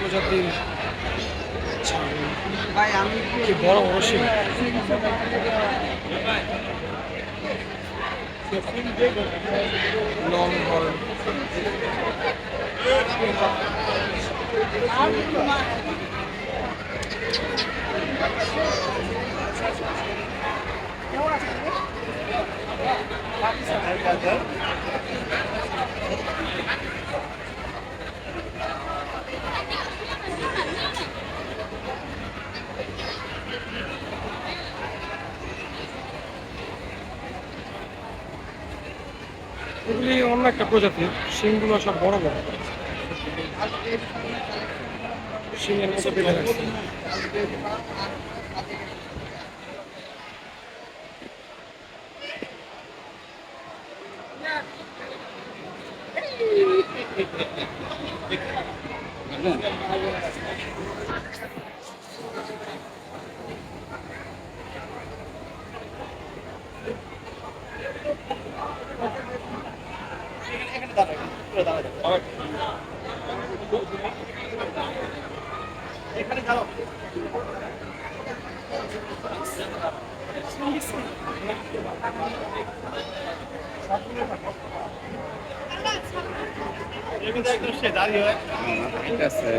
প্রজাতির ভাই আমি বড় বড় শিং লং হর্ন এগুলি অন্য একটা প্রজাতি শিংগুলো সব বড় বড়। শিংয়ের মতো রাখছে। এখানে দাঁড়াও Thank you. ঠিক আছে।